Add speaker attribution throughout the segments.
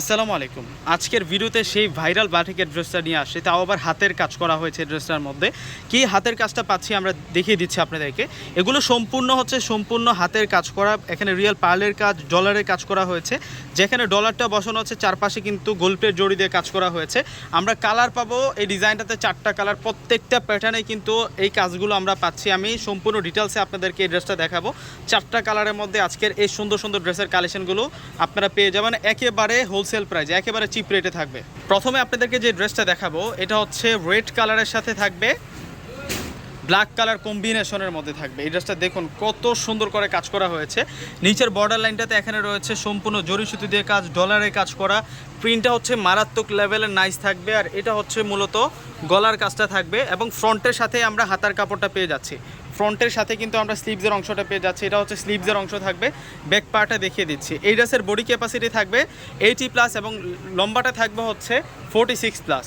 Speaker 1: আসসালামু আলাইকুম। আজকের ভিডিওতে সেই ভাইরাল বাটিকের ড্রেসটা নিয়ে আসে, তাও আবার হাতের কাজ করা হয়েছে ড্রেসটার মধ্যে। কি হাতের কাজটা পাচ্ছি আমরা দেখিয়ে দিচ্ছি আপনাদেরকে। এগুলো সম্পূর্ণ হচ্ছে সম্পূর্ণ হাতের কাজ করা, এখানে রিয়েল পার্লের কাজ ডলারের কাজ করা হয়েছে। যেখানে ডলারটা বসানো হচ্ছে, চারপাশে কিন্তু গোল্পের জড়ি দিয়ে কাজ করা হয়েছে। আমরা কালার পাবো, এই ডিজাইনটাতে চারটা কালার প্রত্যেকটা প্যাটার্নে কিন্তু এই কাজগুলো আমরা পাচ্ছি। আমি সম্পূর্ণ ডিটেলসে আপনাদেরকে এই ড্রেসটা দেখাবো। চারটা কালারের মধ্যে আজকের এই সুন্দর সুন্দর ড্রেসের কালেকশনগুলো আপনারা পেয়ে যাবেন। একেবারে হোলসেল প্রাইস একেবারে চিপ রেটে থাকবে। প্রথমে আপনাদেরকে যে ড্রেসটা দেখাবো, এটা হচ্ছে রেড কালারের সাথে থাকবে ব্ল্যাক কালার কম্বিনেশনের মধ্যে থাকবে। এই ড্রেসটা দেখুন, কত সুন্দর করে কাজ করা হয়েছে। নিচের বর্ডার লাইনটাতে এখানে রয়েছে সম্পূর্ণ জরি সুতি দিয়ে কাজ ডলারে কাজ করা। প্রিন্টটা হচ্ছে মারাত্মক লেভেলের নাইস থাকবে, আর এটা হচ্ছে মূলত গলার কাজটা থাকবে এবং ফ্রন্টের সাথে আমরা হাতার কাপড়টা পেয়ে যাচ্ছি। ফ্রন্টের সাথে কিন্তু আমরা স্লিভসের অংশটা পেয়ে যাচ্ছি। এটা হচ্ছে স্লিভসের অংশ থাকবে। ব্যাক পার্টটা দেখিয়ে দিচ্ছি। এই ড্রেসের বডি ক্যাপাসিটি থাকবে এইটি প্লাস এবং লম্বাটা থাকবে হচ্ছে ফোর্টি সিক্স প্লাস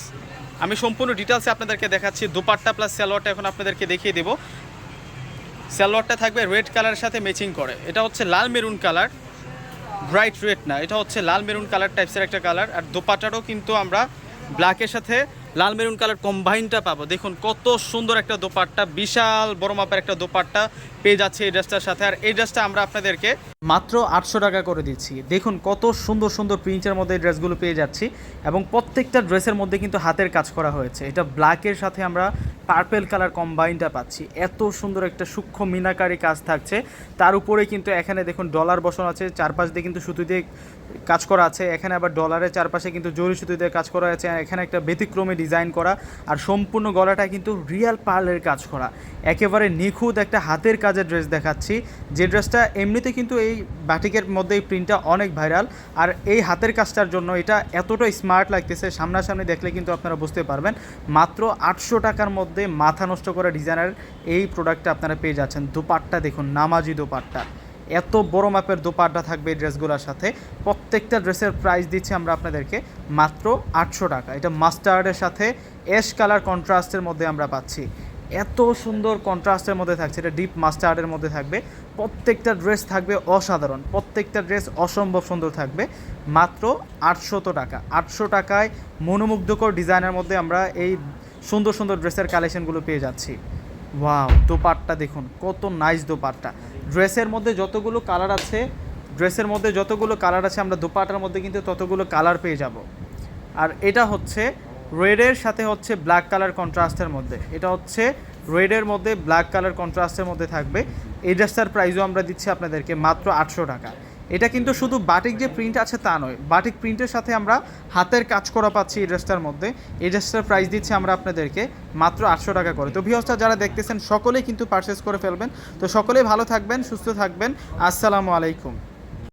Speaker 1: আমি সম্পূর্ণ ডিটেলসে আপনাদেরকে দেখাচ্ছি। দুপাট্টা প্লাস সালোয়ারটা এখন আপনাদেরকে দেখিয়ে দেবো। সালোয়ারটা থাকবে রেড কালারের সাথে ম্যাচিং করে। এটা হচ্ছে লাল মেরুন কালার ব্রাইট রেড না। এটা হচ্ছে লাল মেরুন কালার টাইপসের একটা কালার আর দোপাট্টাটাও কিন্তু আমরা ব্ল্যাকের সাথে লাল মেরুন কালার কম্বাইনটা পাবো। দেখুন কত সুন্দর একটা দোপাট্টা, বিশাল বড় মাপের একটা দোপাট্টা পেয়ে যাচ্ছে এই ড্রেসটার সাথে। আর এই ড্রেসটা আমরা আপনাদেরকে মাত্র আটশো টাকা করে দিচ্ছি। দেখুন কত সুন্দর সুন্দর প্রিন্টের মধ্যে এই ড্রেসগুলো পেয়ে যাচ্ছি এবং প্রত্যেকটা ড্রেসের মধ্যে কিন্তু হাতের কাজ করা হয়েছে। এটা ব্ল্যাকের সাথে আমরা পার্পেল কালার কম্বাইনটা পাচ্ছি। এত সুন্দর একটা সূক্ষ্ম মিনাকারি কাজ থাকছে। তার উপরে কিন্তু এখানে দেখুন ডলার বসানো আছে। চারপাশ দিয়ে কিন্তু সুতো দিয়ে কাজ করা আছে। এখানে আবার ডলারের চারপাশে কিন্তু জরি সুতো দিয়ে কাজ করা আছে। এখানে একটা ব্যতিক্রমে ডিজাইন করা আর সম্পূর্ণ গলাটা কিন্তু রিয়েল পার্লের কাজ করা। একেবারে নিখুঁত একটা হাতের কাজের ড্রেস দেখাচ্ছি। যে ড্রেসটা এমনিতে কিন্তু এই বাটিকের মধ্যে এই প্রিন্টটা অনেক ভাইরাল আর এই হাতের কাজটার জন্য এটা এতটা স্মার্ট লাগতেছে, সামনাসামনি দেখলে কিন্তু আপনারা বুঝতে পারবেন। মাত্র আটশো টাকার মধ্যে মাথা নষ্ট করা ডিজাইনের এই প্রোডাক্টটা আপনারা পেয়ে যাচ্ছেন। দোপাট্টা দেখুন, নামাজি দোপাট্টা। এত বড় মাপের দোপাট্টা থাকবে এই ড্রেসগুলোর সাথে। প্রত্যেকটা ড্রেসের প্রাইস দিচ্ছি আমরা আপনাদেরকে মাত্র আটশো টাকা। এটা মাস্টার্ডের সাথে অ্যাশ কালার কন্ট্রাস্টের মধ্যে আমরা পাচ্ছি। এত সুন্দর কন্ট্রাস্টের মধ্যে থাকছে। এটা ডিপ মাস্টার্ডের মধ্যে থাকবে। প্রত্যেকটা ড্রেস থাকবে অসাধারণ। প্রত্যেকটা ড্রেস অসম্ভব সুন্দর থাকবে। মাত্র আটশত টাকা। আটশো টাকায় মনোমুগ্ধকর ডিজাইনের মধ্যে আমরা এই সুন্দর সুন্দর ড্রেসের কালেকশনগুলো পেয়ে যাচ্ছি। ওয়াও দোপাট্টা দেখুন, কত নাইস দোপাট্টা। ড্রেসের মধ্যে যতগুলো কালার আছে, ড্রেসের মধ্যে যতগুলো কালার আছে, আমরা দুপাটার মধ্যে কিন্তু ততগুলো কালার পেয়ে যাব। আর এটা হচ্ছে রেডের সাথে হচ্ছে ব্ল্যাক কালার কন্ট্রাস্টের মধ্যে। এটা হচ্ছে রেডের মধ্যে ব্ল্যাক কালার কন্ট্রাস্টের মধ্যে থাকবে। এই ড্রেসটার প্রাইসও আমরা দিচ্ছি আপনাদেরকে মাত্র আটশো টাকা। এটা কিন্তু শুধু বাটিক যে প্রিন্ট আছে তা নয়, বাটিক প্রিন্টের সাথে আমরা হাতের কাজ করা পাচ্ছি এই ড্রেসটার মধ্যে। এই ড্রেসটার প্রাইস দিচ্ছি আমরা আপনাদেরকে মাত্র আটশো টাকা করে। তো ভিওসটা যারা দেখতেছেন, সকলেই কিন্তু পারচেস করে ফেলবেন। তো সকলেই ভালো থাকবেন, সুস্থ থাকবেন। আসসালামু আলাইকুম।